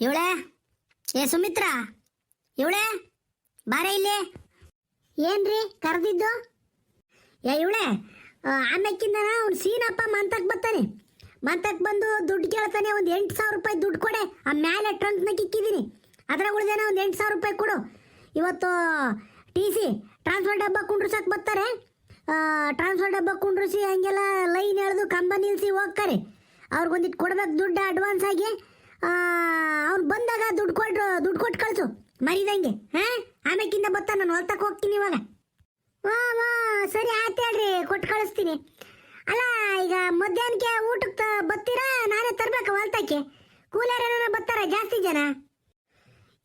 ಇವಳೆ? ಏ, ಸುಮಿತ್ರಾ? ಇವಳೆ? ಬಾರೆ ಇಲ್ಲಿ. ಏನ್ರಿ, ಕರೆದಿದ್ದು? ಏ, ಇವಳೆ ಆಮೇಕಿಂದ ಅವ್ನು ಸೀನಪ್ಪ ಮಂತಕ್ ಬರ್ತಾನೆ ಮಂತಕ್ ಬಂದು ದುಡ್ಡು ಕೇಳ್ತಾನೆ, ಒಂದು ಎಂಟು ಸಾವಿರ ರೂಪಾಯಿ ದುಡ್ಡು ಕೊಡೆ. ಆ ಮೇಲೆ ಟ್ರಂಕ್ನಾಗ ಇಕ್ಕಿದ್ದೀನಿ ಅದ್ರಾಗ ಉಳಿದೇನೆ ಒಂದು ಎಂಟು ಸಾವಿರ ರೂಪಾಯಿ ಕೊಡು. ಇವತ್ತು ಟಿ ಸಿ ಟ್ರಾನ್ಸ್ಫರ್ ಡಬ್ಬ ಕುಂಡ್ರಸಕ್ಕೆ ಬರ್ತಾರೆ ಟ್ರಾನ್ಸ್ಫರ್ ಡಬ್ಬ ಕುಂಡ್ರಿಸಿ ಹಂಗೆಲ್ಲ ಲೈನ್ ಎಳೆದು ಕಂಬ ನಿಲ್ಲಿಸಿ ಹೋಗ್ತಾರೆ ಅವ್ರಿಗೊಂದಿಟ್ಟು ಕೊಡ್ಬೇಕು ದುಡ್ಡು ಅಡ್ವಾನ್ಸ್ ಆಗಿ. ಅವ್ನು ಬಂದಾಗ ದುಡ್ಡು ಕೊಟ್ಟು ದುಡ್ಡು ಕೊಟ್ಟು ಕಳಿಸು. ಮರಿದಂಗೆ, ಹಾಂ? ಆಮೇಕಿಂದ ಬತ್ತ ನಾನು ಹೊಲ್ತಕ್ಕೆ ಹೋಗ್ತೀನಿ ಇವಾಗ. ವಾ ವಾ, ಸರಿ ಆಯ್ತು ಹೇಳ್ರಿ, ಕೊಟ್ಟು ಕಳಿಸ್ತೀನಿ. ಅಲ್ಲ, ಈಗ ಮಧ್ಯಾಹ್ನಕ್ಕೆ ಊಟಕ್ಕೆ ಬತ್ತೀರಾ ನಾನೇ ತರಬೇಕು ಹೊಲ್ತಕ್ಕೆ. ಕೂಲರ್ ಏನಾರ ಬತ್ತಾರ ಜಾಸ್ತಿ ಜನ?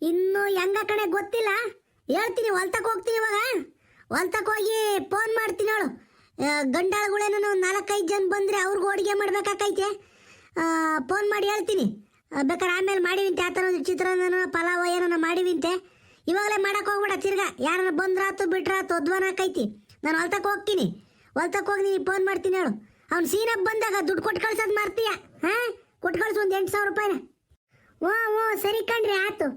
ಇನ್ನು ಹೆಂಗ ಕಣೆ, ಗೊತ್ತಿಲ್ಲ. ಹೇಳ್ತೀನಿ ಹೊಲ್ತಕ್ಕೆ ಹೋಗ್ತೀನಿ ಇವಾಗ. ಹೊಲ್ತಕ್ಕೆ ಹೋಗಿ ಫೋನ್ ಮಾಡ್ತೀನಿ ಅವಳು ಗಂಡಾಳುಗಳೇನೋ ನಾಲ್ಕೈದು ಜನ ಬಂದರೆ ಅವ್ರಿಗೂ ಅಡುಗೆ ಮಾಡ್ಬೇಕಾಕೈತೆ. ಫೋನ್ ಮಾಡಿ ಹೇಳ್ತೀನಿ. ಬೇಕಾದ್ರೆ ಆಮೇಲೆ ಮಾಡಿವಿಂತೆ ಆ ಥರ ಒಂದು ಚಿತ್ರಾನ್ನ ಪಲಾವ ಏನಾರ ಮಾಡಿವಿಂತೆ ಇವಾಗಲೇ ಮಾಡಕ್ಕೆ ಹೋಗ್ಬೇಡ, ತಿರ್ಗಾ. ಯಾರನ್ನ ಬಂದ್ರಾತು, ಬಿಟ್ರಾತು ಅದ್ವಾನ ಆಕೈತಿ ನಾನು ಹೊಲ್ತಕ್ಕೆ ಹೋಗ್ತೀನಿ. ಹೊಲ್ತಕ್ಕೆ ಹೋಗಿ ನೀನು ಫೋನ್ ಮಾಡ್ತೀನಿ ಹೇಳು. ಅವ್ನು ಸೀನಪ್ ಬಂದಾಗ ದುಡ್ಡು ಕೊಟ್ಟು ಕಳ್ಸೋದು ಮಾಡ್ತೀಯ? ಹಾಂ? ಕೊಟ್ಟು ಕಳ್ಸು ಒಂದು ಎಂಟು ಸಾವಿರ ರೂಪಾಯಿನ. ಓ ಓ, ಸರಿ ಕಣ್ರಿ ಆಯ್ತು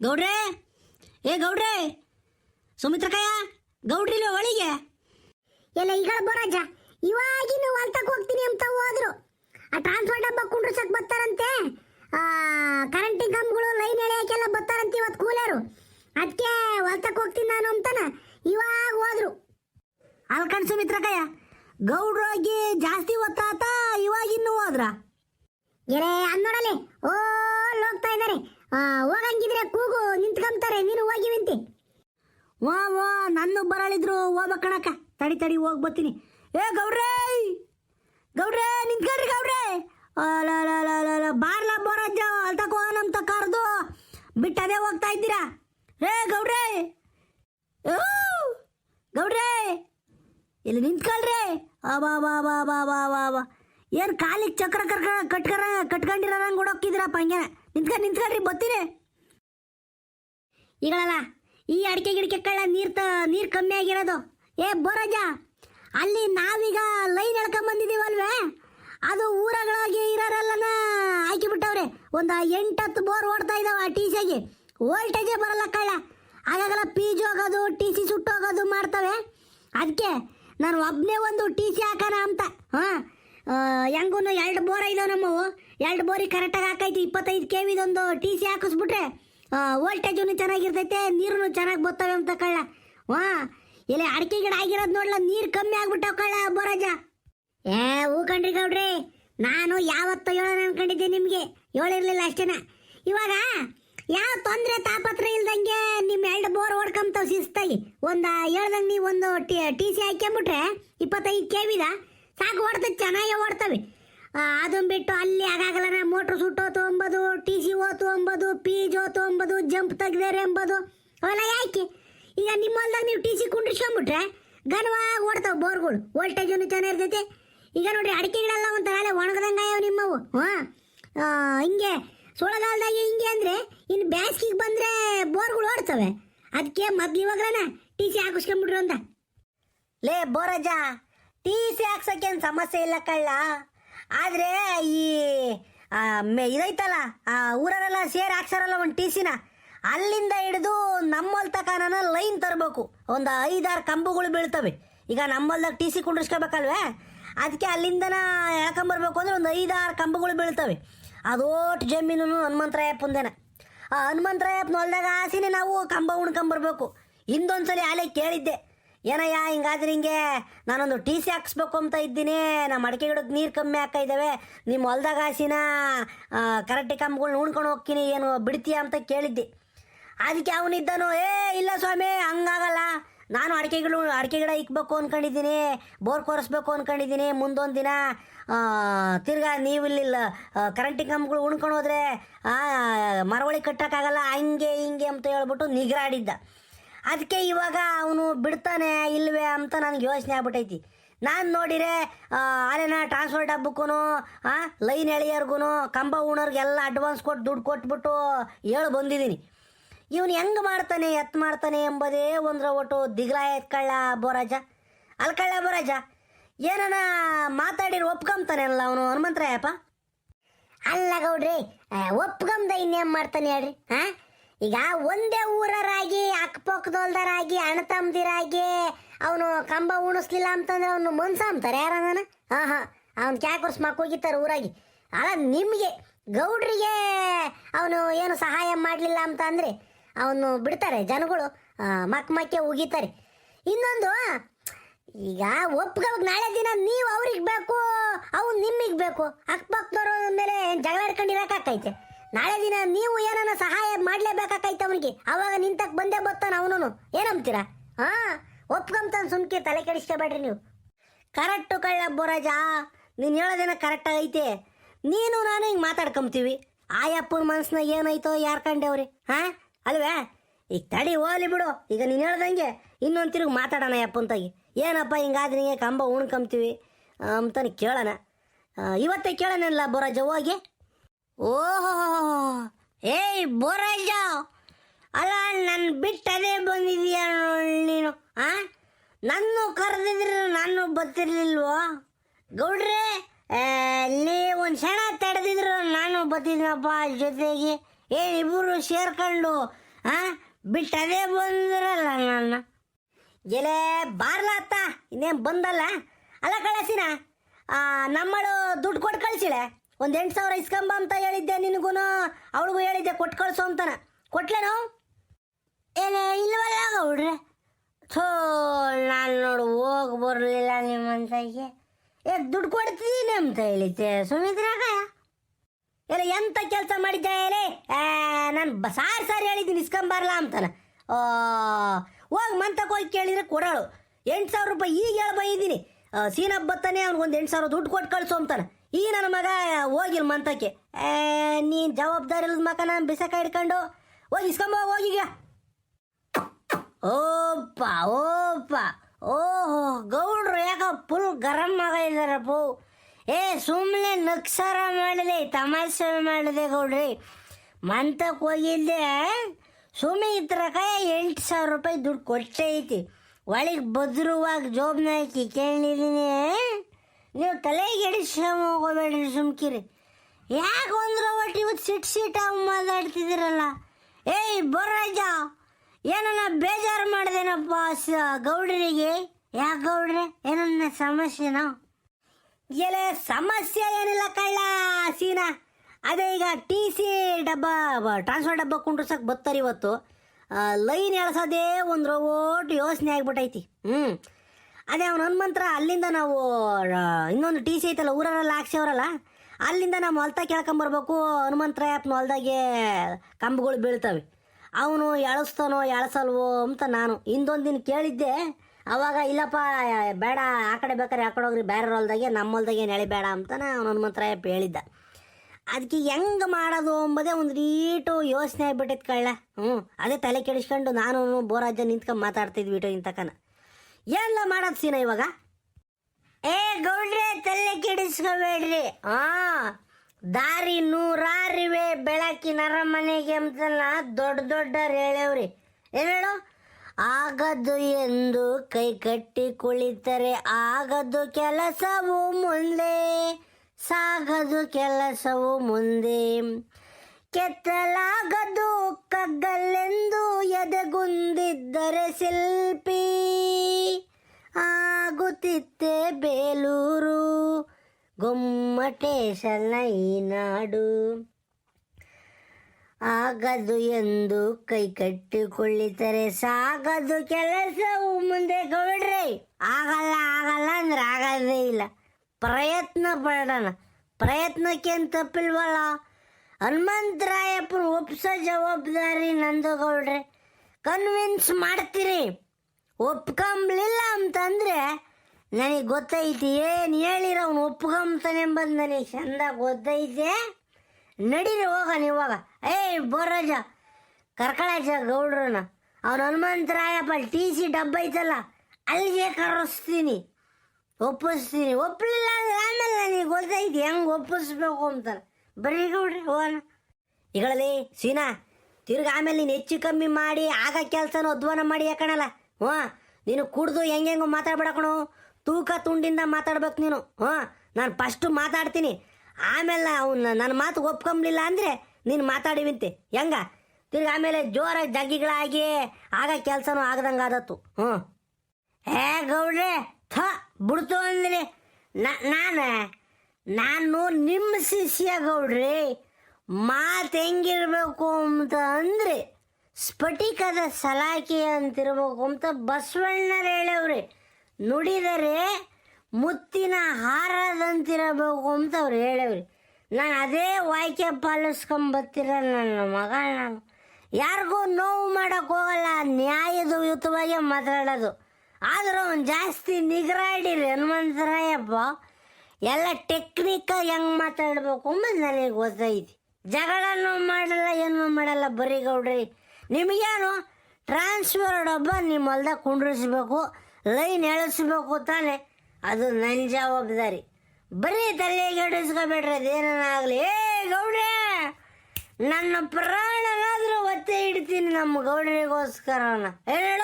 ಗೌಡ್ರೆ? ಏ, ಗೌಡ್ರೆ? ಸುಮಿತ್ರಕಯ್ಯ ಗೌಡ್ರಿಲ್ಲ ಒಳಿಗೆ? ಎಲ್ಲ ಈಗ ಬರಾಜ. ಇವಾಗಿನ ಹೊಲ್ತಕ್ಕೆ ಹೋಗ್ತೀನಿ ಅಂತ ಹೋದ್ರು. ಆ ಟ್ರಾನ್ಸ್ಫರ್ ಡಬ್ಬ ಕುಂಡ್ರಸಕ್ ಬರ್ತಾರಂತೆ. ಆ ಕರೆಂಟಿನ ಕಂಬಗಳು ಲೈನ್ ಎಳೆಯಕ್ಕೆಲ್ಲ ಬರ್ತಾರಂತೆ ಇವತ್ತು ಕೂಲರು. ಅದಕ್ಕೆ ಹೊಲ್ತಕ್ಕೆ ಹೋಗ್ತೀನಿ ನಾನು ಅಂತನ ಇವಾಗ ಹೋದ್ರು. ಅಲ್ಕಣ್ ಸುಮಿತ್ರಕಯ್ಯ ಗೌಡ್ರಾಗಿ ಜಾಸ್ತಿ ಒತ್ತಾತ ಇವಾಗಿನ್ನೂ ಹೋದ್ರ? ಎರೆ ಅನ್ನೋಡಲೆ ಓ ಹೋಗ್ತಾ ಇದ್ದಾರೆ ಹೋಗಂಗಿದ್ರೆ ಕೂಗು ನಿಂತ್ಕೊಂತಾರೆ ನೀನು ಹೋಗಿವಿಂತಿ ಓ ವಾ ನನ್ನ ಬರಳಿದ್ರು ಹೋಗ್ಬೇಕಣಕ್ಕ ತಡಿ ತಡಿ ಹೋಗಿ ಬರ್ತೀನಿ. ಏ ಗೌರೇ ಗೌರೇ ನಿಂತ್ಕೊಳ್ರಿ ಗೌರೇ ಅಲ್ಲ ಬಾರ್ಲ ಬರಜ್ಜ ಅಲ್ತಕ ಹೋಗನಂತ ಕರ್ದು. ಬಿಟ್ಟದೇ ಹೋಗ್ತಾ ಇದ್ದೀರಾ? ಏ ಓ, ಗೌಡ್ರೆ! ಇಲ್ಲಿ ನಿಂತ್ಕೊಳ್ರಿ? ಅಬಾ ಬಾ ಬಾ ಬಾ ಬಾ ಬಾ ಬಾ ಏನು ಕಾಲಿಗೆ ಚಕ್ರ ಕರ್ಕ ಕಟ್ಕರ ಕಟ್ಕೊಂಡಿರೋಂಗೆ ಓಡೋಕ್ಕಿದ್ರಪ್ಪ ಹಂಗೆ ನಿಂತ್ಕೊಂಡು ನಿಂತ್ಕೊಳ್ರಿ ಬರ್ತೀನಿ. ಈಗಳಲ್ಲ ಈ ಅಡಿಕೆ ಗಿಡಕ್ಕೆ ಕಳ್ಳ ನೀರ್ ತ ನೀರ್ ಕಮ್ಮಿ ಆಗಿರೋದು. ಏ ಬೋರಜ ಅಲ್ಲಿ ನಾವೀಗ ಲೈನ್ ಎಳ್ಕೊಂಡ್ ಬಂದಿದೀವಲ್ವೇ ಅದು ಊರಗಳಾಗಿ ಇರೋರೆಲ್ಲನ ಹಾಕಿ ಬಿಟ್ಟವ್ರೆ. ಒಂದು ಎಂಟತ್ತು ಬೋರ್ ಓಡ್ತಾ ಇದಾವ ಟಿ ಸಿಗೆ. ವೋಲ್ಟೇಜೇ ಬರಲ್ಲ ಕಳ್ಳ. ಆಗಾಗಲ್ಲ ಪೀಜ್ ಹೋಗೋದು, ಟಿ ಸಿ ಸುಟ್ಟೋಗೋದು ಮಾಡ್ತವೆ. ಅದಕ್ಕೆ ನಾನು ಒಬ್ಬನೇ ಒಂದು ಟಿ ಸಿ ಹಾಕೋಣ ಅಂತ. ಹಾಂ? ಹೆಂಗೂ ಎರಡು ಬೋರ್ ಇದಾವೆ ನಮ್ಮವು. ಎರಡು ಬೋರಿಗೆ ಕರೆಕ್ಟಾಗಿ ಹಾಕೈತಿ. ಇಪ್ಪತ್ತೈದು ಕೆ ವಿದೊಂದು ಟಿ ಸಿ ಹಾಕಿಸ್ಬಿಟ್ರೆ ವೋಲ್ಟೇಜೂ ಚೆನ್ನಾಗಿರ್ತೈತೆ ನೀರು ಚೆನ್ನಾಗಿ ಬರ್ತವೆ ಅಂತ ಕಳ್ಳ. ವಾ ಇಲ್ಲಿ ಅಡಿಕೆ ಗಿಡ ಆಗಿರೋದು ನೋಡ್ಲ, ನೀರು ಕಮ್ಮಿ ಆಗ್ಬಿಟ್ಟವ್ ಕಳ್ಳ ಬೋರಾಜ. ಏ ಹೂ ಕಂಡ್ರಿ ನಾನು ಯಾವತ್ತೋ ಹೇಳೋಣ ಅನ್ಕೊಂಡಿದ್ದೆ ನಿಮಗೆ. ಹೇಳಿರ್ಲಿಲ್ಲ ಅಷ್ಟೇನ. ಇವಾಗ ಯಾವ ತೊಂದರೆ ತಾಪತ್ರ ಇಲ್ದಂಗೆ ನಿಮ್ಮ ಎರಡು ಬೋರ್ ಹೊಡ್ಕೊಂತಾವ್ ಶಿಸ್ತಾಗಿ. ಒಂದು ಹೇಳ್ದಂಗೆ ನೀವು ಒಂದು ಟಿ ಟಿ ಸಿ ಹಾಕ್ಕೊಂಬಿಟ್ರೆ ಇಪ್ಪತ್ತೈದು ಕೆ ವಿದ ಸಾಕು ಓಡ್ತದೆ ಚೆನ್ನಾಗಿ ಓಡ್ತವೆ. ಅದನ್ನ ಬಿಟ್ಟು ಅಲ್ಲಿ ಆಗಾಗಲ್ಲ ಮೋಟ್ರ್ ಸುಟ್ಟೋ ತೊಗೊಂಬೋದು ಟಿ ಸಿ ಓತು ಅಂಬೋದು ಪೀಜ್ ಓತು ಅಂಬೋದು ಜಂಪ್ ತೆಗ್ದೇರೆ ಎಂಬುದು. ಅವೆಲ್ಲ ಯಾಕೆ? ಈಗ ನಿಮ್ಮ ಹೊಲ್ದಾಗ ನೀವು ಟಿ ಸಿ ಕುಂಡಿಸ್ಕೊಂಡ್ಬಿಟ್ರೆ ಘನವಾಗಿ ಓಡ್ತಾವ ಬೋರ್ಗಳು. ವೋಲ್ಟೇಜ್ ಚೆನ್ನಾಗಿ ಇರ್ತೈತೆ. ಈಗ ನೋಡ್ರಿ ಅಡಿಕೆ ಗಿಡ ಎಲ್ಲ ಒಂಥರ ಅಲ್ಲೇ ಒಣಗದಂಗೆ ಆಗ್ಯಾವ ನಿಮ್ಮವು. ಹಾಂ? ಹಿಂಗೆ ಸೋಳಗಾಲದಾಗ ಹಿಂಗೆ ಅಂದರೆ ಇನ್ನು ಬ್ಯಾಸ್ಗಿಗೆ ಬಂದರೆ ಬೋರ್ಗಳು ಓಡ್ತವೆ. ಅದಕ್ಕೆ ಮೊದ್ಲು ಇವಾಗ್ಲನ ಟಿ ಸಿ ಹಾಕಿಸ್ಕೊಂಡ್ಬಿಟ್ರು ಅಂತ. ಲೇ ಬೋರಜ ಟಿ ಸಿ ಹಾಕ್ಸೋಕ್ಕೇನು ಸಮಸ್ಯೆ ಇಲ್ಲ ಕಳ್ಳ. ಆದರೆ ಈ ಇದೈತಲ್ಲ, ಆ ಊರರೆಲ್ಲ ಸೇರಿ ಹಾಕ್ಸಾರಲ್ಲ ಒಂದು ಟಿ ಸಿನ ಅಲ್ಲಿಂದ ಹಿಡಿದು ನಮ್ಮಲ್ ತಕನ ಲೈನ್ ತರಬೇಕು. ಒಂದು ಐದಾರು ಕಂಬಗಳು ಬೀಳ್ತವೆ. ಈಗ ನಮ್ಮಲ್ದಾಗ ಟಿ ಸಿ ಕುಂಡ್ರಿಸ್ಕೋಬೇಕಲ್ವೇ? ಅದಕ್ಕೆ ಅಲ್ಲಿಂದನ ಎಳ್ಕೊಂಬರ್ಬೇಕು ಅಂದ್ರೆ ಒಂದು ಐದಾರು ಕಂಬಗಳು ಬೀಳ್ತವೆ. ಅದೋಟ್ ಜಮೀನು ಹನುಮಂತರಾಯಪ್ಪಂದೇನ ಆ ಹನುಮಂತರಾಯಪ್ಪನ ಹೊಲ್ದಾಗ ಆಸಿನೇ ನಾವು ಕಂಬ ಉಣ್ಕೊಂಬರ್ಬೇಕು. ಹಿಂದೊಂದ್ಸಲಿ ಆಲೆ ಕೇಳಿದ್ದೆ. ಏನಯ್ಯ, ಹಿಂಗಾದ್ರೆ ಹಿಂಗೆ ನಾನೊಂದು ಟಿ ಸಿ ಹಾಕ್ಸ್ಬೇಕು ಅಂತ ಇದ್ದೀನಿ. ನಮ್ಮ ಅಡಿಕೆ ಗಿಡಕ್ಕೆ ನೀರು ಕಮ್ಮಿ ಆಗ್ತಾ ಇದ್ದಾವೆ ನಿಮ್ಮ ಹೊಲ್ದಾಗ ಆಸಿನ ಕರೆಕ್ಟ್ ಕಂಬಗಳ್ನ ಉಣ್ಕೊಂಡು ಹೋಗ್ತೀನಿ, ಏನು ಬಿಡ್ತೀಯ ಅಂತ ಕೇಳಿದ್ದೆ. ಅದಕ್ಕೆ ಅವನಿದ್ದನು ಏ, ಇಲ್ಲ ಸ್ವಾಮಿ, ಹಂಗಾಗಲ್ಲ. ನಾನು ಅಡಿಕೆಗಳು, ಅಡಿಕೆ ಗಿಡ ಇಕ್ಬೇಕು ಅನ್ಕೊಂಡಿದ್ದೀನಿ, ಬೋರ್ ಕೊರೆಸ್ಬೇಕು ಅನ್ಕೊಂಡಿದ್ದೀನಿ. ಮುಂದೊಂದು ದಿನ ತಿರ್ಗಾ ನೀವು ಇಲ್ಲಿ ಕರೆಂಟಿ ಕಂಬಗಳು ಉಣ್ಕೊಂಡು ಹೋದ್ರೆ ಮರವಳಿ ಕಟ್ಟೋಕ್ಕಾಗಲ್ಲ, ಹಂಗೆ ಹಿಂಗೆ ಅಂತ ಹೇಳ್ಬಿಟ್ಟು ನಿಗ್ರಾಡಿದ್ದ. ಅದಕ್ಕೆ ಇವಾಗ ಅವನು ಬಿಡ್ತಾನೆ, ಇಲ್ವೇ ಅಂತ ನನಗೆ ಯೋಚನೆ ಆಗ್ಬಿಟ್ಟೈತಿ. ನಾನು ನೋಡಿರೆ ಅಲ್ಲೇನ ಟ್ರಾನ್ಸ್ಫರ್ ಡಬ್ಬಕ್ಕೂ ಲೈನ್ ಎಳೆಯೋರ್ಗು ಕಂಬ ಉಣೋರ್ಗೆಲ್ಲ ಅಡ್ವಾನ್ಸ್ ಕೊಟ್ಟು ದುಡ್ಡು ಕೊಟ್ಬಿಟ್ಟು ಹೇಳಿ ಬಂದಿದ್ದೀನಿ. ಇವನು ಹೆಂಗ್ ಮಾಡ್ತಾನೆ, ಎತ್ ಮಾಡ್ತಾನೆ ಎಂಬುದೇ ಒಂದ್ರ ಒಟ್ಟು ದಿಗ್ಲ ಎತ್ಕಳ್ಳ ಬೋರಾಜ. ಅಲ್ಕಳ್ಳ ಬೋರಾಜ, ಏನನ ಮಾತಾಡಿರ್ ಒಪ್ಕೊಂತಾನೆಲ್ಲ ಅವನು ಹನುಮಂತರಾಯಪ್ಪ? ಅಲ್ಲ ಗೌಡ್ರಿ ಒಪ್ಕೊಂಡ ಇನ್ನೇನ್ ಮಾಡ್ತಾನೆ ಹೇಳ್ರಿ ಹಾ ಈಗ ಒಂದೇ ಊರರಾಗಿ ಅಕ್ಕಪಕ್ಕದೊಲ್ದರಾಗಿ ಅಣ್ಣ ಅವನು ಕಂಬ ಉಣಿಸ್ಲಿಲ್ಲ ಅಂತಂದ್ರೆ ಅವನು ಮನ್ಸ ಅಂತಾರೆ ಯಾರನ ಹಾ ಹಾ ಅವ್ನು ಕ್ಯಾಕರ್ಸ್ ಹೋಗಿತ್ತಾರೆ ಊರಾಗಿ. ಅಲ್ಲ ನಿಮಗೆ ಗೌಡ್ರಿಗೆ ಅವನು ಏನು ಸಹಾಯ ಮಾಡಲಿಲ್ಲ ಅಂತ ಅಂದ್ರೆ ಅವನು ಬಿಡ್ತಾರೆ, ಜನಗಳು ಮಕ್ ಮಕ್ಕೆ ಉಗಿತಾರೆ. ಇನ್ನೊಂದು, ಈಗ ಒಪ್ಕೋಬೇಕು ನಾಳೆ ದಿನ ನೀವು ಅವ್ರಿಗೆ ಬೇಕು, ಅವ್ನು ನಿಮಗೆ ಬೇಕು. ಅಕ್ಕಪಕ್ಕದವ್ರ ಮೇಲೆ ಜಗಳ ಹಿಡ್ಕೊಂಡಿರಕಾಕೈತೆ ನಾಳೆ ದಿನ ನೀವು ಏನನ್ನ ಸಹಾಯ ಮಾಡ್ಲೇಬೇಕಾಕೈತೆ ಅವನಿಗೆ. ಅವಾಗ ನಿಂತಕ್ ಬಂದೇ ಬರ್ತಾನ ಅವನು ಏನಂತೀರಾ ಹಾ ಒಪ್ಕೊಂತಾನ ಸುಮ್ಕೆ ತಲೆ ಕೆಡಿಸ್ಕೋಬೇಡ್ರಿ ನೀವು. ಕರೆಕ್ಟು ಕಳ್ಳ ಬೋರಾಜ, ನೀನು ಹೇಳೋದೇನ ಕರೆಕ್ಟ್ ಆಗೈತೆ ನೀನು ನಾನು ಹಿಂಗೆ ಮಾತಾಡ್ಕೊಂತೀವಿ ಆಯಪ್ಪನ ಮನ್ಸ್ನಾಗ ಏನೈತೋ ಯಾರು ಕಂಡೇವ್ರಿ ಹಾ ಅಲ್ವೇ? ಈಗ ತಡಿ ಹೋಲಿ ಬಿಡು. ಈಗ ನೀನು ಹೇಳ್ದಂಗೆ ಇನ್ನೊಂದು ತಿರುಗಿ ಮಾತಾಡೋಣ ಯಪ್ಪಂತಾಗಿ ಏನಪ್ಪ ಹಿಂಗಾದ್ರೆ ಹಿಂಗೆ ಕಂಬ ಉಣ್ಕಂಬ್ತೀವಿ ಅಂತಾನೆ ಕೇಳೋಣ. ಇವತ್ತೇ ಕೇಳೋಣಲ್ಲ ಬೋರಾಜ, ಹೋಗಿ. ಓಹೋ, ಏಯ್ ಬೋರಾಜ! ಅಲ್ಲ ನನ್ನ ಬಿಟ್ಟದೇ ಬಂದಿದೀಯ ನೀನು? ಆ? ನನ್ನ ಕರೆದಿದ್ರೆ ನಾನು ಬರ್ತಿರ್ಲಿಲ್ವೋ ಗೌಡ್ರೆ ನೀ ಒಂದು ಕ್ಷಣ ತಡೆದಿದ್ರು ನಾನು ಬರ್ತಿದ್ನಪ್ಪ ಜೊತೆಗೆ. ಏನಿಬ್ಬರು ಸೇರ್ಕೊಂಡು, ಆ, ಬಿಟ್ಟದೇ ಬಂದಿರಲ್ಲ ನನ್ನ. ಎಲೆ ಬಾರ್ಲ ಅತ್ತ, ಇನ್ನೇನು ಬಂದಲ್ಲ? ಅಲ್ಲ ಕಳಿಸಿನ ನಮ್ಮಳು ದುಡ್ಡು ಕೊಟ್ಟು ಕಳಿಸಿಳೆ. ಒಂದು ಎಂಟು ಸಾವಿರ ಇಸ್ಕೊಂಬ ಅಂತ ಹೇಳಿದ್ದೆ ನಿನಗೂ ಅವಳಿಗೂ ಹೇಳಿದ್ದೆ ಕೊಟ್ಟು ಕಳಿಸು ಅಂತಾನ. ನಾವು ಏನೇ, ಇಲ್ವಲ್ಲ ಹುಡ್ರೆ ಥೋ, ನಾನು ನೋಡು, ಹೋಗಿ ಬರಲಿಲ್ಲ ನಿಮ್ಮಂತಗೆ ಏ, ದುಡ್ಡು ಕೊಡ್ತೀನಿ ಅಂತ ಹೇಳಿದ್ದೆ. ಸುಮಿತ್ರಾಗ ಎಲ್ಲ ಎಂತ ಕೆಲಸ ಮಾಡಿದ್ದೆ ಹೇಳಿ? ನಾನು ಸಾರಿ ಸಾರಿ ಹೇಳಿದ್ದೀನಿ ಇಸ್ಕೊಂಬರ್ಲ ಅಂತಾನೆ. ಹೋಗಿ ಮಂತಕ್ಕೆ ಹೋಗಿ ಕೇಳಿದ್ರೆ ಕೊಡೋಳು. ಎಂಟು ಸಾವಿರ ರೂಪಾಯಿ ಈಗ ಹೇಳಿ ಬೈದೀನಿ. ಸೀನಪ್ಪ ಬತ್ತಾನೆ ಅವ್ನಿಗೊಂದು ಎಂಟು ಸಾವಿರ ದುಡ್ಡು ಕೊಟ್ಟು ಕಳಿಸು ಅಂತಾನೆ. ಈ ನನ್ನ ಮಗ ಹೋಗಿಲ್ಲ ಮಂತಕ್ಕೆ. ನೀನು ಜವಾಬ್ದಾರಿ ಇಲ್ಲದ ಮಗ ನಾನು ಬಿಸಕ ಹಿಡ್ಕೊಂಡು. ಹೋಗಿ ಇಸ್ಕೊಂಬ ಹೋಗೀಗ ಓಪ್ಪ ಓಪ್ಪ. ಓಹೋ, ಗೌಡ್ರು ಯಾಕ ಫುಲ್ ಗರಂ ಮಗ ಇದಾರಪ್ಪ. ಏ ಸುಮ್ಮನೆ ನಕ್ಸಾರ ಮಾಡಿದೆ, ತಮಾಷೆ ಮಾಡಿದೆ ಗೌಡ್ರಿ. ಮಂತಕ್ಕೆ ಹೋಗಿದ್ದೆ, ಸುಮ್ಮನೆ ಇದ್ರಾಗ ಎಂಟು ಸಾವಿರ ರೂಪಾಯಿ ದುಡ್ಡು ಕೊಟ್ಟೆ ಐತಿ. ಒಳಗೆ ಬದ್ರುವಾಗ ಜೋಬ್ನ ಹಾಕಿ ಕೇಳಿದ್ದೀನಿ ನೀವು ತಲೆಗೆ ಎಡಿಸ್ಕೊಂಬೋಗಬೇಡ್ರಿ ಸುಮ್ಕಿರಿ. ಯಾಕೆ ಒಂದ್ರ ಒಟ್ಟು ಇವತ್ತು ಸಿಟ್ ಸಿಟ್ಟಾಗಿ ಮಾತಾಡ್ತಿದ್ದೀರಲ್ಲ? ಏಯ್ ಬೊರಾಜ ಏನನ್ನ ಬೇಜಾರು ಮಾಡಿದೇನಪ್ಪ ಗೌಡ್ರಿಗೆ? ಯಾಕೆ ಗೌಡ್ರೆ, ಏನನ್ನ ಸಮಸ್ಯೆನಾ? ಎಲೆ ಸಮಸ್ಯೆ ಏನಿಲ್ಲ ಕಳ್ಳ ಸೀನಾ. ಅದೇ ಈಗ ಟಿ ಸಿ ಡಬ್ಬ ಟ್ರಾನ್ಸ್ಫರ್ ಡಬ್ಬ ಕುಂಡ್ರಸಕ್ಕೆ ಬರ್ತಾರೆ ಇವತ್ತು. ಲೈನ್ ಎಳ್ಸೋದೇ ಒಂದು ರೋಟ್ ಯೋಚನೆ ಆಗ್ಬಿಟ್ಟೈತಿ ಹ್ಞೂ ಅದೇ ಅವನು ಹನುಮಂತ್ರ ಅಲ್ಲಿಂದ ನಾವು ಇನ್ನೊಂದು ಟಿ ಸಿ ಐತಲ್ಲ ಊರಲ್ಲ ಹಾಕ್ಸವ್ರಲ್ಲ ಅಲ್ಲಿಂದ ನಾವು ಹೊಲ್ತ ಕೇಳ್ಕೊಂಬರ್ಬೇಕು. ಆ್ಯಪ್ನ ಹೊಲ್ದಾಗೆ ಕಂಬಗಳು ಬೀಳ್ತವೆ. ಅವನು ಎಳಸ್ತಾನೋ, ಎಳಸಲ್ವೋ ಅಂತ ನಾನು ಹಿಂದೊಂದು ದಿನ ಕೇಳಿದ್ದೆ. ಅವಾಗ, ಇಲ್ಲಪ್ಪ, ಬೇಡ, ಆ ಕಡೆ ಬೇಕಾರೆ ಆ ಕಡೆ ಹೋಗ್ರಿ ಬೇರೆ ಹೊಲ್ದಾಗೆ ನಮ್ಮ ಹೊಲ್ದಾಗೆ ನೆಳೆ ಬೇಡ ಅಂತಾನೆ ಅವನ ಹನುಮಂತರಾಯಪ್ಪ ಹೇಳಿದ್ದ. ಅದಕ್ಕೆ ಹೆಂಗೆ ಮಾಡೋದು ಎಂಬುದೇ ಒಂದು ರೀಟು ಯೋಚನೆ ಆಗಿಬಿಟ್ಟಿತ್ತು ಕಳ್ಳ. ಹ್ಞೂ ಅದೇ ತಲೆ ಕೆಡಿಸ್ಕೊಂಡು ನಾನು ಬೋರಾಜ ನಿಂತ್ಕೊಂಡು ಮಾತಾಡ್ತಿದ್ವಿ ಇಟು ಇಂತಕನ ಎಲ್ಲ ಮಾಡೋದು ಸೀನ ಇವಾಗ? ಏ, ಗೌಡ್ರೆ, ತಲೆ ಕೆಡಿಸ್ಕೋಬೇಡ್ರಿ. ಹಾಂ ದಾರಿ ನೂರಾರಿವೆ ಬೆಳಕಿನ ಅರಮನೆಗೆ ಅಂತ ದೊಡ್ಡ ದೊಡ್ಡವ್ರು ಹೇಳವ್ರಿ. ಏನು ಹೇಳು? ಆಗದು ಎಂದು ಕೈ ಕಟ್ಟಿ ಕುಳಿತರೆ, ಆಗದು ಕೆಲಸವು ಮುಂದೆ, ಸಾಗದು ಕೆಲಸವು ಮುಂದೆ. ಕೆತ್ತಲಾಗದು ಕಗ್ಗಲ್ಲೆಂದು ಎದೆಗುಂದಿದ್ದರೆ ಶಿಲ್ಪಿ, ಆಗುತ್ತಿತ್ತೆ ಬೇಲೂರು ಗೊಮ್ಮಟೇಶನ ಈ ನಾಡು ಆಗದು ಎಂದು ಕೈ ಕಟ್ಟಿಕೊಳ್ಳಿತರೆ ಸಾಗದು ಕೆಲಸವು ಮುಂದೆ ಗೌಡ್ರೆ ಆಗಲ್ಲ ಆಗಲ್ಲ ಅಂದ್ರೆ ಆಗದೇ ಇಲ್ಲ. ಪ್ರಯತ್ನ ಪಡೋಣ. ಪ್ರಯತ್ನಕ್ಕೆ ಏನ್ ತಪ್ಪಿಲ್ವಲ್ಲ ಹನುಮಂತರಾಯಪ್ಪನ ಒಪ್ಸೋ ಜವಾಬ್ದಾರಿ ನಂದು ಗೌಡ್ರೆ ಕನ್ವಿನ್ಸ್ ಮಾಡ್ತೀರಿ. ಒಪ್ಕೊಂಬ್ಲಿಲ್ಲ ಅಂತಂದ್ರೆ ನನಗೆ ಗೊತ್ತೈತಿ. ಏನು ಹೇಳಿರೋ ಅವ್ನು ಒಪ್ಕೊಂತಾನೆ ಎಂಬುದು ನನಗೆ ಚಂದ ಗೊತ್ತೈತೆ. ನಡೀರಿ ಹೋಗ ಇವಾಗ ಏಯ್ ಬೋರಾಜ ಕರ್ಕಳಾಜ ಗೌಡ್ರನ ಅವ್ನು ಹನುಮಂತರಾಯಪ್ಪ, ಟಿ ಸಿ ಡಬ್ಬ ಐತಲ್ಲ, ಅಲ್ಲಿಗೆ ಕರೆಸ್ತೀನಿ. ಒಪ್ಪಿಸ್ತೀನಿ. ಒಪ್ಪಲಿಲ್ಲ ಆಮೇಲೆ ನನಗೆ ಗೊತ್ತೈತಿ ಹೆಂಗೆ ಒಪ್ಪಿಸ್ಬೇಕು ಅಂತಾರೆ. ಬರೀ ಗೌಡ್ರಿ, ಹೋಗೋಣ. ಈಗಳಲ್ಲಿ ಸೀನಾ, ತಿರ್ಗಿ ಆಮೇಲೆ ನೀನು ಹೆಚ್ಚು ಕಮ್ಮಿ ಮಾಡಿ, ಆಗ ಕೆಲಸನ ಅಧ್ವಾನ ಮಾಡಿ ಯಾಕಣಲ್ಲ? ಹ್ಞೂ, ನೀನು ಕುಡ್ದು ಹೆಂಗೆ ಹೆಂಗೋ ಮಾತಾಡ್ಬೇಡ ಕಣೋ. ತೂಕ ತುಂಡಿಂದ ಮಾತಾಡ್ಬೇಕು ನೀನು. ಹ್ಞೂ, ನಾನು ಫಸ್ಟು ಮಾತಾಡ್ತೀನಿ. ಆಮೇಲೆ ಅವನ್ನ ನನ್ನ ಮಾತು ಒಪ್ಕೊಂಬ್ಲಿಲ್ಲ ಅಂದರೆ ನೀನು ಮಾತಾಡಿವಿಂತೆ. ಹೆಂಗ? ತಿರ್ಗಿ ಆಮೇಲೆ ಜೋರಾಗಿ ಜಗ್ಗಿಗಳಾಗಿ ಆಗ ಕೆಲಸನೂ ಆಗದಂಗ ಆದತ್ತು. ಹ್ಞೂ ಏ ಗೌಡ್ರೆ, ಥ, ಬಿಡ್ತು ಅಂದ್ರೆ. ನಾನು ನಾನು ನಿಮ್ಮ ಶಿಷ್ಯ ಗೌಡ್ರಿ, ಮಾತು ಹೆಂಗಿರ್ಬೇಕು ಅಂತ ಅಂದ್ರೆ. ಸ್ಫಟಿಕದ ಸಲಾಕೆ ಅಂತಿರ್ಬೇಕು ಅಂತ ಬಸವಣ್ಣರು ಹೇಳವ್ರಿ. ನುಡಿದರೆ ಮುತ್ತಿನ ಹಾರದಂತಿರಬೇಕು ಅಂತ ಅವ್ರು ಹೇಳವ್ರಿ. ನಾನು ಅದೇ ವಾಕ್ಯ ಪಾಲಿಸ್ಕೊಂಬತ್ತಿರ ನನ್ನ ಮಗ ನಾನು. ಯಾರಿಗೂ ನೋವು ಮಾಡಕ್ ಹೋಗಲ್ಲ ನ್ಯಾಯಯುತವಾಗಿ ಮಾತಾಡೋದು. ಆದರೂ ಅವ್ನು ಜಾಸ್ತಿ ನಿಗರಾಡಿರಿ ಹನುಮಂತರಾಯಪ್ಪ. ಎಲ್ಲ ಟೆಕ್ನಿಕ್ ಹೆಂಗೆ ಮಾತಾಡಬೇಕು ಅಂಬದು ನನಗೆ ಗೊತ್ತೈತಿ ಜಗಳನೂ ಮಾಡಲ್ಲ, ಏನೂ ಮಾಡಲ್ಲ ಬರೀ ಗೌಡ್ರಿ. ನಿಮಗೇನು ಟ್ರಾನ್ಸ್ಫರ್ ಒಬ್ಬ ನಿಮ್ಮ ಹೊಲ್ದಾಗ ಕುಂಡ್ರಿಸ್ಬೇಕು, ಲೈನ್ ಎಳಿಸ್ಬೇಕು ತಾನೆ. ಅದು ನನ್ನ ಜವಾಬ್ದಾರಿ. ಬರೀ ತಲೆಗೆ ಹಿಡಿಸ್ಕೋಬೇಡ್ರಿ ಅದೇನಾಗಲಿ ಏ, ಗೌಡ್ರೆ, ನನ್ನ ಪ್ರಾಣನಾದರೂ ಒತ್ತೆ ಇಡ್ತೀನಿ ನಮ್ಮ ಗೌಡರಿಗೋಸ್ಕರನ ಹೇಳ?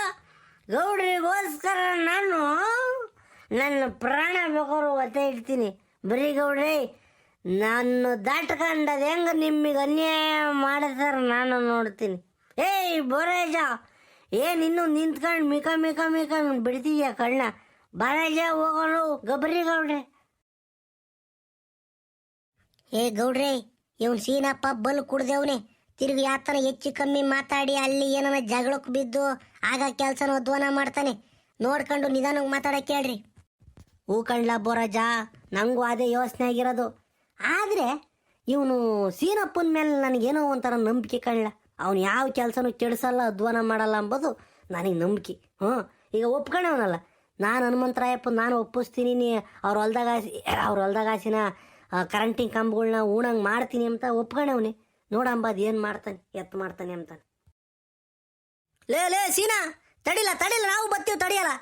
ಗೌಡರಿಗೋಸ್ಕರ ನಾನು ನನ್ನ ಪ್ರಾಣ ಬೇಕಾದ್ರು ಒತ್ತೆ ಇಡ್ತೀನಿ. ಬರೀ ಗೌಡ್ರಿ, ನಾನು ದಾಟ್ಕೊಂಡದ ಹೆಂಗೆ ನಿಮಗೆ ಅನ್ಯಾಯ ಮಾಡ್ತಾರೆ ನಾನು ನೋಡ್ತೀನಿ. ಏಯ್, ಬೋರೇಜ, ಏನು ಇನ್ನು ನಿಂತ್ಕೊಂಡು ಮಿಕ ಮಿಕ ಮಿಕ ಬಿಡ್ತೀಯ ಕಣ್ಣ? ಬರಜ ಹೋಗಲು ಗಬ್ರಿ ಗೌಡ್ರೆ. ಏ ಗೌಡ್ರೆ, ಇವನ್ ಸೀನಪ್ಪ ಬಲ್ ಕುಡ್ದೇವ್ನೆ. ತಿರುಗಿ ಆತನ ಹೆಚ್ಚು ಕಮ್ಮಿ ಮಾತಾಡಿ ಅಲ್ಲಿ ಏನನ ಜಗಳಕ್ಕೆ ಬಿದ್ದು ಆಗ ಕೆಲಸನ ಅಧ್ವಾನ ಮಾಡ್ತಾನೆ. ನೋಡ್ಕೊಂಡು ನಿಧಾನಕ್ಕೆ ಮಾತಾಡಕ್ಕೆ ಹೇಳ್ರಿ ಹೂ ಕಣ್ಲ ಬೋರಜ, ನಂಗೂ ಅದೇ ಯೋಚನೆ ಆಗಿರೋದು. ಆದರೆ ಇವನು ಸೀನಪ್ಪನ ಮೇಲೆ ನನಗೇನೋ ಒಂಥರ ನಂಬಿಕೆ ಕಣ್ಲ. ಅವನು ಯಾವ ಕೆಲಸನೂ ಕೆಡಿಸಲ್ಲ ಅಧ್ವಾನ ಮಾಡಲ್ಲ ಅಂಬೋದು ನನಗೆ ನಂಬಿಕೆ. ಹ್ಞೂ ಈಗ ಒಪ್ಕೊಂಡವನಲ್ಲ ನಾನು ಹನುಮಂತರಾಯಪ್ಪ, ನಾನು ಒಪ್ಪಿಸ್ತೀನಿ ನೀ ಅವ್ರ ಹೊಲ್ದಾಗ ಅವ್ರ ಹೊಲ್ದಾಗ ಹಾಸಿನ ಕರೆಂಟಿನ ಕಂಬಗಳನ್ನ ಉಣಂಗೆ ಮಾಡ್ತೀನಿ ಅಂತ ಒಪ್ಕೊಂಡವನಿ ನೋಡಂಬದು ಏನು ಮಾಡ್ತಾನೆ ಎತ್ತು ಮಾಡ್ತಾನೆ ಅಂತಾನೆ. ಲೇ ಲೇ, ಸೀನಾ ತಡಿಲ್ಲ ತಡಿಲ್ಲ ನಾವು ಬತ್ತೀವಿ, ತಡಿಯಲ್ಲ.